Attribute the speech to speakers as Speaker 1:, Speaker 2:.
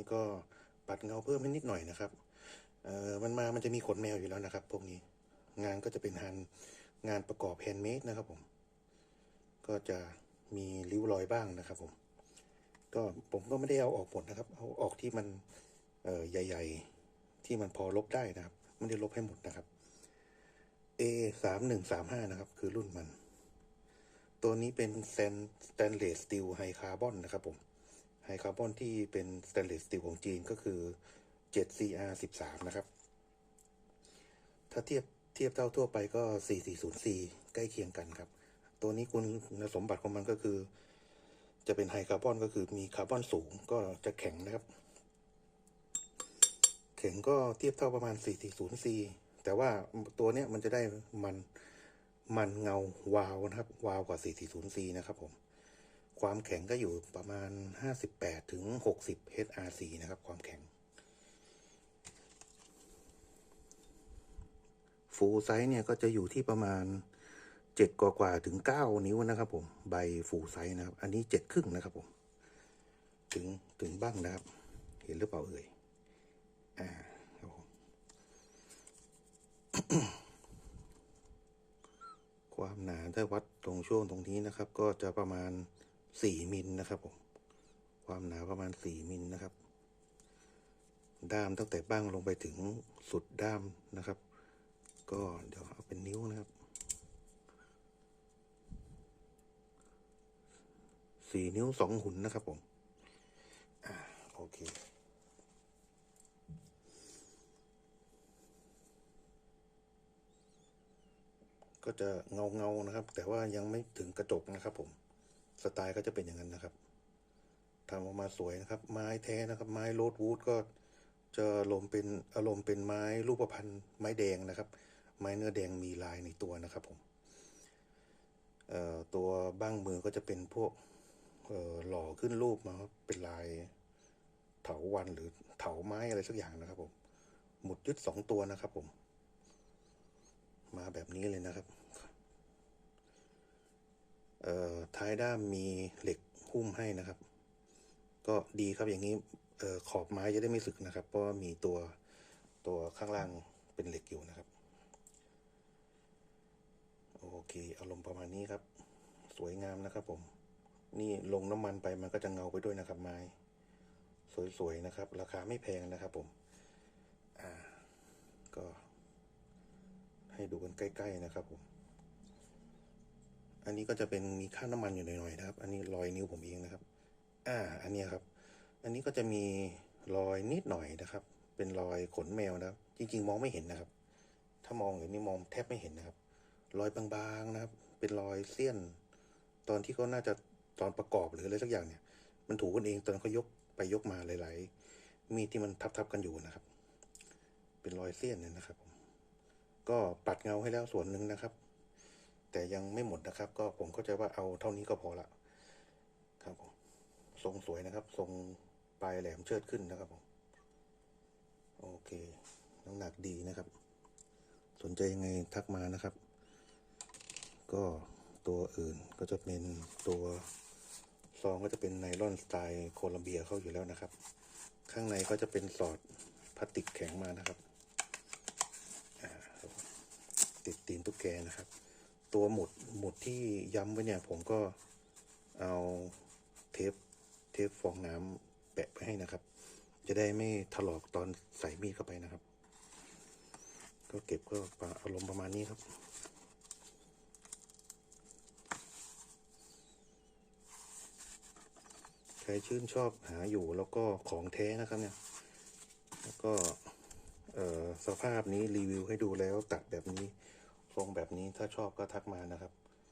Speaker 1: นี้ก็ปัดเงาเพิ่มให้นิดหน่อยนะครับเอ่อมันมามันจะมีขนแมวอยู่แล้วนะครับ พวกนี้งานก็จะเป็นงานงานประกอบแฮนด์เมดนะครับผม ก็จะมีริ้วรอยบ้างนะครับผม ก็ผมก็ไม่ได้เอาออกหมดนะครับ เอาออกที่มันเอ่อใหญ่ ๆ ที่มันพอลบได้นะครับ ไม่ได้ลบให้หมดนะครับ A สามหนึ่งสามห้านะครับ คือรุ่นมัน ตัวนี้เป็นสแตนเลสสตีลไฮคาร์บอนนะครับผม ไฮคาร์บอนที่เป็นสแตนเลสสตีลของจีนก็คือ 7CR 13 นะครับ ถ้าเทียบเทียบเท่าทั่วไปก็ 4404ใกล้เคียงกันครับ ตัวนี้คุณสมบัติของมันก็คือ จะเป็นไฮคาร์บอนก็คือมีคาร์บอนสูงก็จะแข็งนะครับ แข็งก็เทียบเท่าประมาณ 4404แต่ว่าตัวเนี้ยมันจะได้มันมันเงาวาวนะครับ วาวกว่า 4404นะครับผม ความแข็งก็อยู่ประมาณ 58 ถึง 60 HRC นะครับ ความแข็ง ฟูลไซส์เนี่ยก็จะอยู่ที่ประมาณ 7 กว่ากว่าๆถึง 9 นิ้วนะครับผม ใบฟูลไซส์นะครับ อันนี้ 7 ครึ่งนะครับผม ถึงถึงบ้างนะครับ เห็นหรือเปล่าเอ่ย อ่าครับผมความหนาถ้าวัดตรงช่วงตรงนี้นะครับ ก็จะประมาณ 4มิลนะครับผม ความหนาประมาณ4มิลนะครับ ด้ามตั้งแต่บ้างลงไปถึงสุดด้ามนะครับ ก็เดี๋ยวเอาเป็นนิ้วนะครับสี่นิ้วสองหุ่นนะครับผม อ่าโอเคก็จะเงาเงานะครับ แต่ว่ายังไม่ถึงกระจกนะครับผม สไตล์ก็จะเป็นอย่างนั้นนะครับทำออกมาสวยนะครับ ไม้แท้นะครับ ไม้โรดวูดก็จะอารมณ์เป็นอารมณ์เป็นไม้รูปพรรณไม้แดงนะครับ ไม้เนื้อแดงมีลายในตัวนะครับผมตัวบ้างมือก็จะเป็นพวกหล่อขึ้นรูปมาเป็นลายเถาวันหรือเถาไม้อะไรสักอย่างนะครับผม หมุดยึดสองตัวนะครับผม มาแบบนี้เลยนะครับ ท้ายด้ามมีเหล็กหุ้มให้นะครับ ก็ดีครับอย่างนี้ขอบไม้จะได้ไม่สึกนะครับ เพราะมีตัวตัวข้างล่างเป็นเหล็กอยู่นะครับ โอเค อารมณ์ประมาณนี้ครับ สวยงามนะครับผม นี่ลงน้ำมันไปมันก็จะเงาไปด้วยนะครับ ไม้ สวยๆนะครับ ราคาไม่แพงนะครับผมอ่าก็ให้ดูกันใกล้ ๆ นะครับผม อันนี้ก็จะเป็นมีค่าน้ำมันอยู่หน่อยๆนะครับ อันนี้รอยนิ้วผมเองนะครับ อ่า อันนี้ครับ อันนี้ก็จะมีรอยนิดหน่อยนะครับ เป็นรอยขนแมวนะครับ จริง ๆ มองไม่เห็นนะครับ ถ้ามองอย่างนี้มองแทบไม่เห็นนะครับ รอยบางๆนะครับ เป็นรอยเสี้ยน ตอนที่เขาน่าจะตอนประกอบหรืออะไรสักอย่างเนี่ย มันถูกันเองตอนเขายกไปยกมาหลาย ๆ มีที่มันทับๆกันอยู่นะครับ เป็นรอยเสี้ยนเนี่ยนะครับผมก็ปัดเงาให้แล้วส่วนหนึ่งนะครับ แต่ยังไม่หมดนะครับ ก็ผมเข้าใจว่าเอาเท่านี้ก็พอละครับผมทรงสวยนะครับ ทรงปลายแหลมเชิดขึ้นนะครับผมโอเคน้ำหนักดีนะครับ สนใจยังไงทักมานะครับ ก็ตัวอื่นก็จะเป็นตัวซองก็จะเป็นไนลอนสไตล์โคลัมเบียเข้าอยู่แล้วนะครับ ข้างในก็จะเป็นสอดพลาสติกแข็งมานะครับติดตีนตุ๊กแกนะครับ ตัวหมุดหมุดที่ย้ำไว้เนี่ย ผมก็เอาเทปเทปฟองน้ำแปะไปให้นะครับ จะได้ไม่ถลอกตอนใส่มีดเข้าไปนะครับ ก็เก็บก็อารมณ์ประมาณนี้ครับใครชื่นชอบหาอยู่แล้วก็ของแท้นะครับเนี่ย แล้วก็สภาพนี้รีวิวให้ดูแล้วตัดแบบนี้ ทรงแบบนี้ถ้าชอบก็ทักมานะครับ